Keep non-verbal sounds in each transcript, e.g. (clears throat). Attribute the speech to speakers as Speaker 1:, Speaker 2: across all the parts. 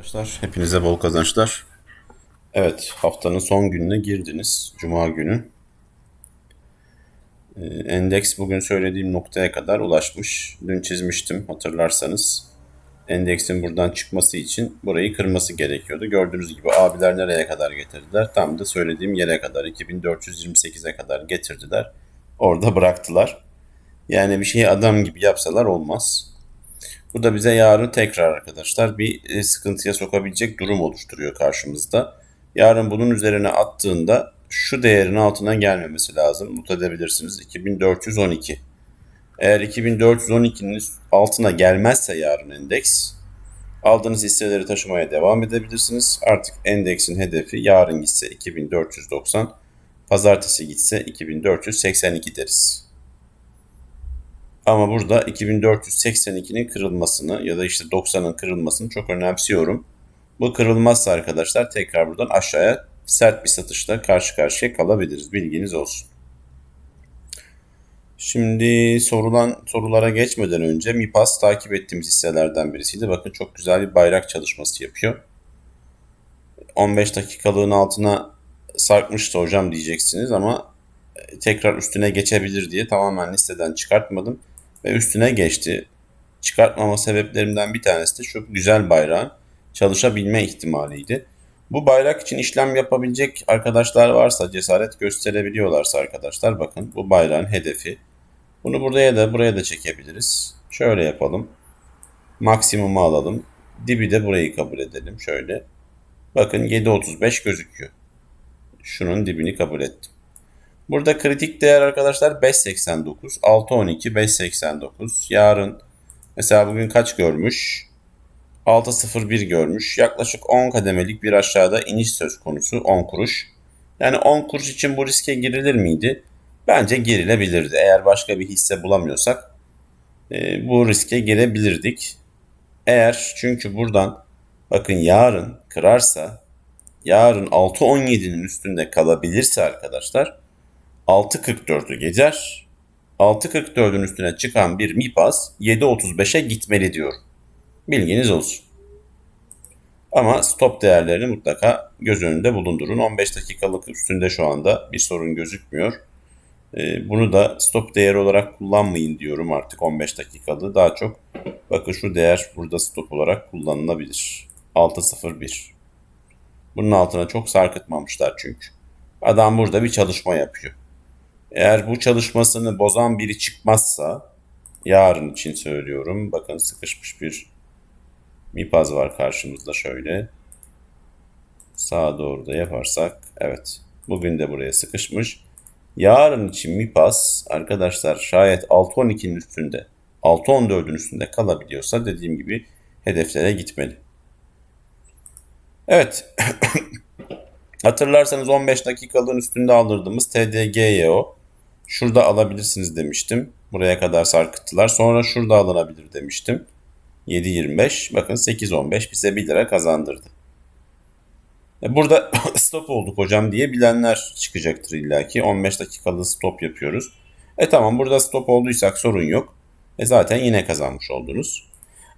Speaker 1: Arkadaşlar hepinize bol kazançlar. Evet haftanın son gününe girdiniz. Cuma günü. Ee, Endeks bugün söylediğim noktaya kadar ulaşmış. Dün çizmiştim hatırlarsanız. Endeksin buradan çıkması için burayı kırması gerekiyordu. Gördüğünüz gibi abiler nereye kadar getirdiler? Tam da söylediğim yere kadar 2428'e kadar getirdiler. Orada bıraktılar. Yani bir şeyi adam gibi yapsalar olmaz. Bu da bize yarın tekrar arkadaşlar bir e, sıkıntıya sokabilecek durum oluşturuyor karşımızda. Yarın bunun üzerine attığında şu değerin altına gelmemesi lazım. Not edebilirsiniz. 2412. Eğer 2412'nin altına gelmezse yarın endeks aldığınız hisseleri taşımaya devam edebilirsiniz. Artık endeksin hedefi yarın gitse 2490, pazartesi gitse 2482 deriz. Ama burada 2482'nin kırılmasını ya da işte 90'ın kırılmasını çok önemsiyorum. Bu kırılmazsa arkadaşlar tekrar buradan aşağıya sert bir satışla karşı karşıya kalabiliriz. Bilginiz olsun. Şimdi sorulan sorulara geçmeden önce MIPAS takip ettiğimiz hisselerden birisiydi. Bakın çok güzel bir bayrak çalışması yapıyor. 15 dakikalığın altına sarkmıştı hocam diyeceksiniz ama tekrar üstüne geçebilir diye tamamen listeden çıkartmadım ve üstüne geçti. Çıkartmama sebeplerimden bir tanesi de şu güzel bayrağın çalışabilme ihtimaliydi. Bu bayrak için işlem yapabilecek arkadaşlar varsa, cesaret gösterebiliyorlarsa arkadaşlar bakın bu bayrağın hedefi. Bunu buraya da buraya da çekebiliriz. Şöyle yapalım. Maksimumu alalım. Dibi de burayı kabul edelim şöyle. Bakın 7.35 gözüküyor. Şunun dibini kabul ettim. Burada kritik değer arkadaşlar 5.89, 6.12, 5.89. Yarın mesela bugün kaç görmüş? 6.01 görmüş. Yaklaşık 10 kademelik bir aşağıda iniş söz konusu 10 kuruş. Yani 10 kuruş için bu riske girilir miydi? Bence girilebilirdi. Eğer başka bir hisse bulamıyorsak e, bu riske girebilirdik. Eğer çünkü buradan bakın yarın kırarsa yarın 6.17'nin üstünde kalabilirse arkadaşlar 6.44'ü geçer. 6.44'ün üstüne çıkan bir MIPAS 7.35'e gitmeli diyor. Bilginiz olsun. Ama stop değerlerini mutlaka göz önünde bulundurun. 15 dakikalık üstünde şu anda bir sorun gözükmüyor. Ee, bunu da stop değer olarak kullanmayın diyorum artık 15 dakikalığı. Daha çok bakın şu değer burada stop olarak kullanılabilir. 6.01. Bunun altına çok sarkıtmamışlar çünkü. Adam burada bir çalışma yapıyor. Eğer bu çalışmasını bozan biri çıkmazsa yarın için söylüyorum. Bakın sıkışmış bir mipaz var karşımızda şöyle. Sağa doğru da yaparsak evet. Bugün de buraya sıkışmış. Yarın için mipaz arkadaşlar şayet 6.12'nin üstünde 6.14'ün üstünde kalabiliyorsa dediğim gibi hedeflere gitmeli. Evet. (clears throat) Hatırlarsanız 15 dakikalığın üstünde aldırdığımız TDGYO Şurada alabilirsiniz demiştim. Buraya kadar sarkıttılar. Sonra şurada alınabilir demiştim. 7.25 bakın 8.15 bize 1 lira kazandırdı. E, burada (laughs) stop olduk hocam diye bilenler çıkacaktır illaki. 15 dakikalı stop yapıyoruz. E tamam burada stop olduysak sorun yok. E zaten yine kazanmış oldunuz.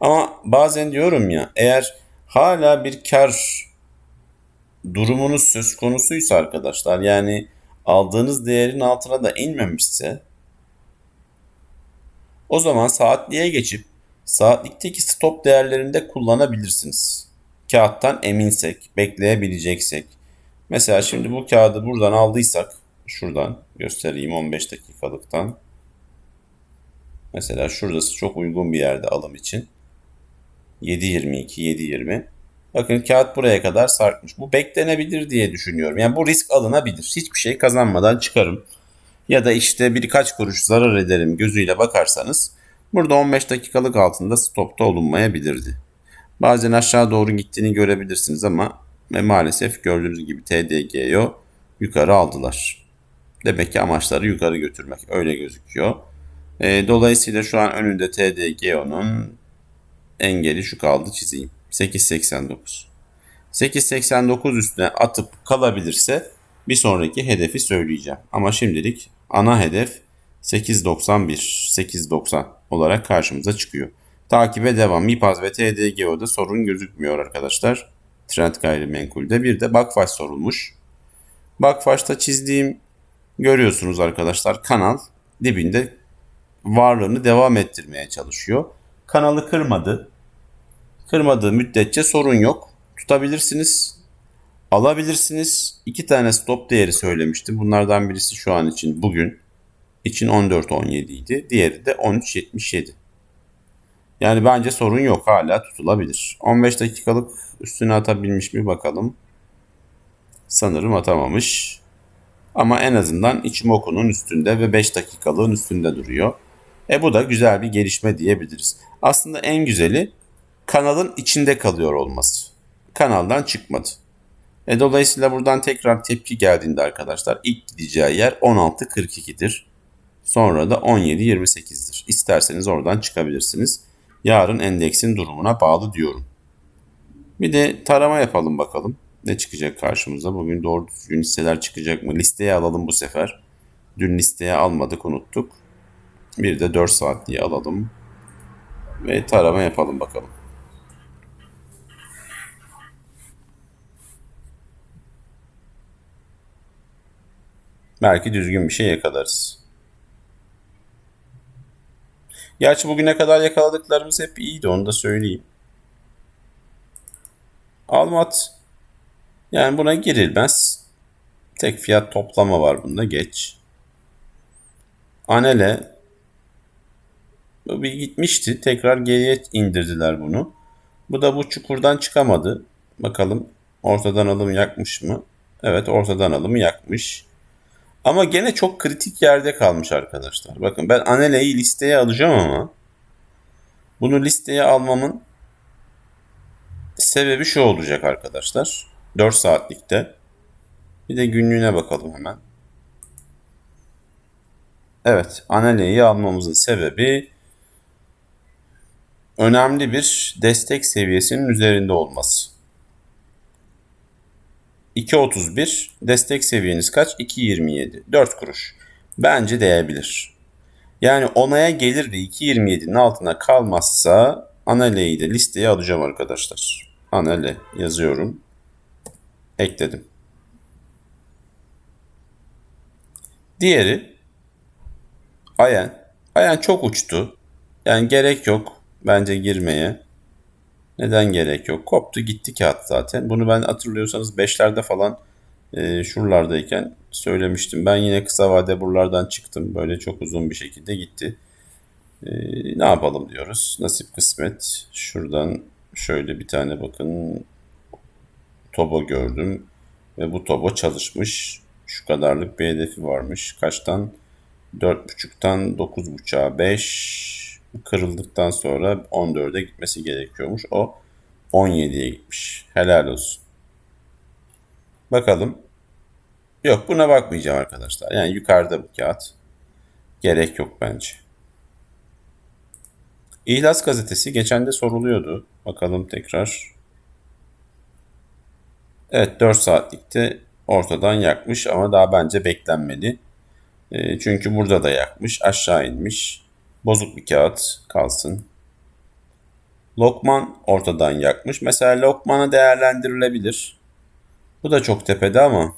Speaker 1: Ama bazen diyorum ya eğer hala bir kar durumunuz söz konusuysa arkadaşlar yani aldığınız değerin altına da inmemişse o zaman saatliğe geçip saatlikteki stop değerlerinde kullanabilirsiniz. Kağıttan eminsek, bekleyebileceksek. Mesela şimdi bu kağıdı buradan aldıysak, şuradan göstereyim 15 dakikalıktan. Mesela şurası çok uygun bir yerde alım için. 7.22, 7.20. Bakın kağıt buraya kadar sarkmış. Bu beklenebilir diye düşünüyorum. Yani bu risk alınabilir. Hiçbir şey kazanmadan çıkarım. Ya da işte birkaç kuruş zarar ederim gözüyle bakarsanız burada 15 dakikalık altında stopta olunmayabilirdi. Bazen aşağı doğru gittiğini görebilirsiniz ama ve maalesef gördüğünüz gibi TDG'yo yukarı aldılar. Demek ki amaçları yukarı götürmek öyle gözüküyor. E, dolayısıyla şu an önünde TDGO'nun engeli şu kaldı çizeyim. 8.89. 8.89 üstüne atıp kalabilirse bir sonraki hedefi söyleyeceğim. Ama şimdilik ana hedef 8.91, 8.90 olarak karşımıza çıkıyor. Takibe devam. MIPAZ ve TDGO'da sorun gözükmüyor arkadaşlar. Trend gayrimenkulde. Bir de Bakfaş sorulmuş. Bakfaş'ta çizdiğim görüyorsunuz arkadaşlar kanal dibinde varlığını devam ettirmeye çalışıyor. Kanalı kırmadı. Kırmadığı müddetçe sorun yok. Tutabilirsiniz. Alabilirsiniz. İki tane stop değeri söylemiştim. Bunlardan birisi şu an için bugün için 14.17 idi. Diğeri de 13.77. Yani bence sorun yok. Hala tutulabilir. 15 dakikalık üstüne atabilmiş mi bakalım. Sanırım atamamış. Ama en azından Ichimoku'nun üstünde ve 5 dakikalığın üstünde duruyor. E bu da güzel bir gelişme diyebiliriz. Aslında en güzeli kanalın içinde kalıyor olması. Kanaldan çıkmadı. E dolayısıyla buradan tekrar tepki geldiğinde arkadaşlar ilk gideceği yer 16.42'dir. Sonra da 17.28'dir. İsterseniz oradan çıkabilirsiniz. Yarın endeksin durumuna bağlı diyorum. Bir de tarama yapalım bakalım. Ne çıkacak karşımıza? Bugün doğru düzgün hisseler çıkacak mı? Listeye alalım bu sefer. Dün listeye almadık unuttuk. Bir de 4 saatliği alalım. Ve tarama yapalım bakalım. Belki düzgün bir şey yakalarız. Gerçi bugüne kadar yakaladıklarımız hep iyiydi onu da söyleyeyim. Almat yani buna girilmez. Tek fiyat toplama var bunda geç. Anele bu bir gitmişti. Tekrar geriye indirdiler bunu. Bu da bu çukurdan çıkamadı. Bakalım ortadan alım yakmış mı? Evet ortadan alımı yakmış. Ama gene çok kritik yerde kalmış arkadaşlar. Bakın ben Anele'yi listeye alacağım ama bunu listeye almamın sebebi şu olacak arkadaşlar. 4 saatlikte. Bir de günlüğüne bakalım hemen. Evet, Anele'yi almamızın sebebi önemli bir destek seviyesinin üzerinde olması. 2.31 destek seviyeniz kaç? 2.27. 4 kuruş. Bence değebilir. Yani onaya gelir de 2.27'nin altına kalmazsa Anale'yi de listeye alacağım arkadaşlar. Anale yazıyorum. Ekledim. Diğeri Ayen. Ayen çok uçtu. Yani gerek yok bence girmeye. Neden gerek yok? Koptu gitti kağıt zaten. Bunu ben hatırlıyorsanız 5'lerde falan e, şuralardayken söylemiştim. Ben yine kısa vade buralardan çıktım. Böyle çok uzun bir şekilde gitti. E, ne yapalım diyoruz. Nasip kısmet. Şuradan şöyle bir tane bakın Tobo gördüm. Ve bu Tobo çalışmış. Şu kadarlık bir hedefi varmış. Kaçtan? 4.5'tan 9.5'a 5 kırıldıktan sonra 14'e gitmesi gerekiyormuş. O 17'ye gitmiş. Helal olsun. Bakalım. Yok buna bakmayacağım arkadaşlar. Yani yukarıda bu kağıt. Gerek yok bence. İhlas gazetesi geçen de soruluyordu. Bakalım tekrar. Evet 4 saatlikte ortadan yakmış ama daha bence beklenmedi. E, çünkü burada da yakmış. Aşağı inmiş. Bozuk bir kağıt kalsın. Lokman ortadan yakmış. Mesela Lokman'a değerlendirilebilir. Bu da çok tepede ama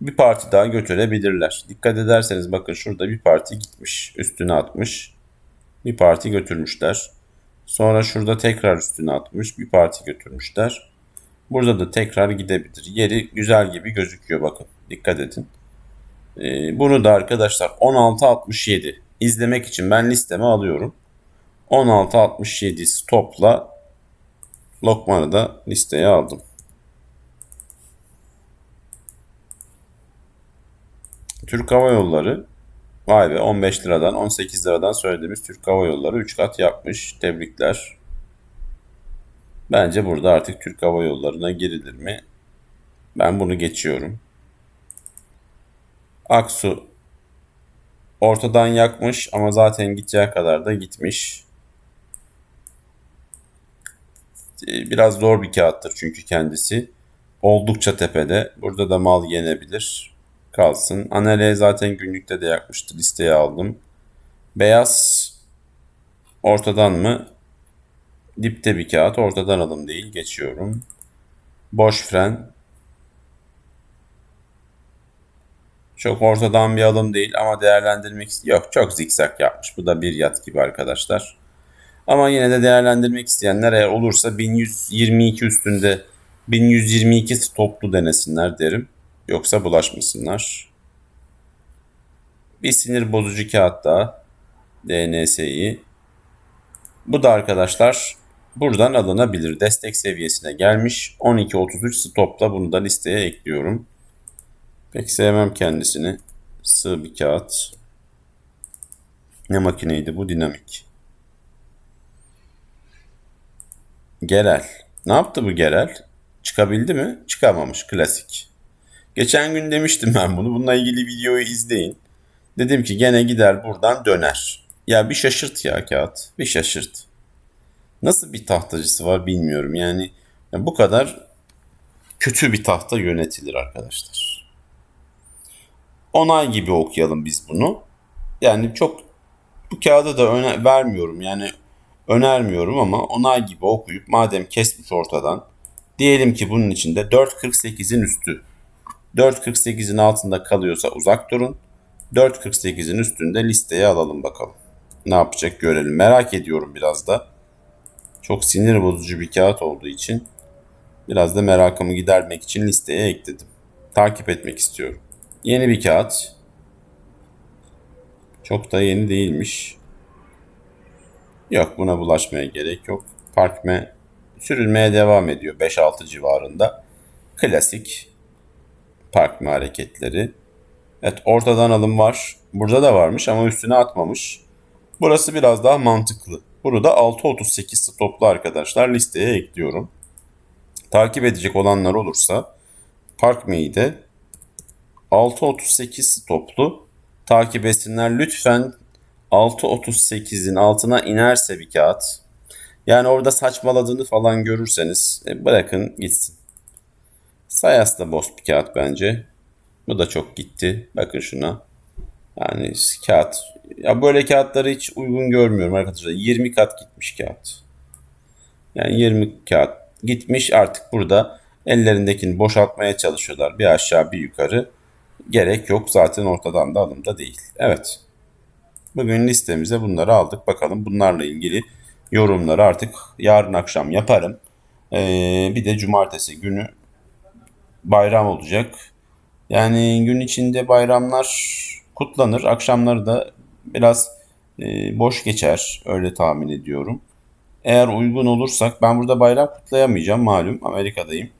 Speaker 1: bir parti daha götürebilirler. Dikkat ederseniz bakın şurada bir parti gitmiş. Üstüne atmış. Bir parti götürmüşler. Sonra şurada tekrar üstüne atmış. Bir parti götürmüşler. Burada da tekrar gidebilir. Yeri güzel gibi gözüküyor bakın. Dikkat edin. Ee, bunu da arkadaşlar 16.67 izlemek için ben listeme alıyorum. 16.67 stopla Lokman'ı da listeye aldım. Türk Hava Yolları vay be 15 liradan 18 liradan söylediğimiz Türk Hava Yolları 3 kat yapmış. Tebrikler. Bence burada artık Türk Hava Yolları'na girilir mi? Ben bunu geçiyorum. Aksu ortadan yakmış ama zaten gideceği kadar da gitmiş. Ee, biraz zor bir kağıttır çünkü kendisi. Oldukça tepede. Burada da mal yenebilir. Kalsın. Anele zaten günlükte de yakmıştı. Listeye aldım. Beyaz Ortadan mı? Dipte bir kağıt. Ortadan alım değil. Geçiyorum. Boş fren. Çok ortadan bir alım değil ama değerlendirmek yok. Çok zikzak yapmış. Bu da bir yat gibi arkadaşlar. Ama yine de değerlendirmek isteyenler eğer olursa 1122 üstünde 1122 stoplu denesinler derim. Yoksa bulaşmasınlar. Bir sinir bozucu kağıt daha. DNS'yi. Bu da arkadaşlar buradan alınabilir. Destek seviyesine gelmiş. 12.33 stopla bunu da listeye ekliyorum. Pek sevmem kendisini. Sığ bir kağıt. Ne makineydi bu? Dinamik. Gerel. Ne yaptı bu Gerel? Çıkabildi mi? Çıkamamış. Klasik. Geçen gün demiştim ben bunu. Bununla ilgili videoyu izleyin. Dedim ki gene gider buradan döner. Ya bir şaşırt ya kağıt. Bir şaşırt. Nasıl bir tahtacısı var bilmiyorum. Yani ya bu kadar kötü bir tahta yönetilir arkadaşlar. Onay gibi okuyalım biz bunu. Yani çok bu kağıda da öne vermiyorum. Yani önermiyorum ama onay gibi okuyup madem kesmiş ortadan diyelim ki bunun içinde 4.48'in üstü 4.48'in altında kalıyorsa uzak durun. 4.48'in üstünde listeye alalım bakalım. Ne yapacak görelim. Merak ediyorum biraz da. Çok sinir bozucu bir kağıt olduğu için biraz da merakımı gidermek için listeye ekledim. Takip etmek istiyorum. Yeni bir kağıt. Çok da yeni değilmiş. Yok buna bulaşmaya gerek yok. Parkme sürülmeye devam ediyor 5-6 civarında. Klasik parkme hareketleri. Evet ortadan alım var. Burada da varmış ama üstüne atmamış. Burası biraz daha mantıklı. Bunu da 6.38 stoplu arkadaşlar listeye ekliyorum. Takip edecek olanlar olursa Parkme'yi de 6.38 stoplu takip etsinler. Lütfen 6.38'in altına inerse bir kağıt. Yani orada saçmaladığını falan görürseniz e, bırakın gitsin. Sayas da boş bir kağıt bence. Bu da çok gitti. Bakın şuna. Yani kağıt. Ya böyle kağıtları hiç uygun görmüyorum arkadaşlar. 20 kat gitmiş kağıt. Yani 20 kağıt gitmiş artık burada ellerindekini boşaltmaya çalışıyorlar. Bir aşağı bir yukarı. Gerek yok zaten ortadan da alımda değil. Evet. Bugün listemize bunları aldık. Bakalım bunlarla ilgili yorumları artık yarın akşam yaparım. Ee, bir de cumartesi günü bayram olacak. Yani gün içinde bayramlar kutlanır. Akşamları da biraz e, boş geçer. Öyle tahmin ediyorum. Eğer uygun olursak ben burada bayram kutlayamayacağım malum Amerika'dayım.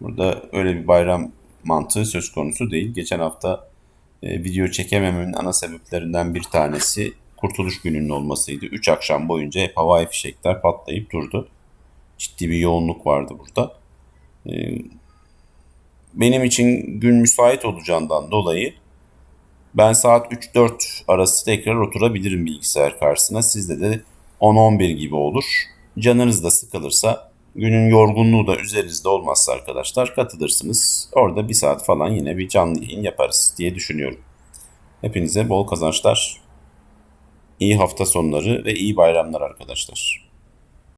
Speaker 1: Burada öyle bir bayram mantığı söz konusu değil. Geçen hafta e, video çekemememin ana sebeplerinden bir tanesi Kurtuluş Günü'nün olmasıydı. 3 akşam boyunca hep havai fişekler patlayıp durdu. Ciddi bir yoğunluk vardı burada. E, benim için gün müsait olacağından dolayı ben saat 3-4 arası tekrar oturabilirim bilgisayar karşısına. Sizde de 10-11 gibi olur. Canınız da sıkılırsa günün yorgunluğu da üzerinizde olmazsa arkadaşlar katılırsınız. Orada bir saat falan yine bir canlı yayın yaparız diye düşünüyorum. Hepinize bol kazançlar, iyi hafta sonları ve iyi bayramlar arkadaşlar.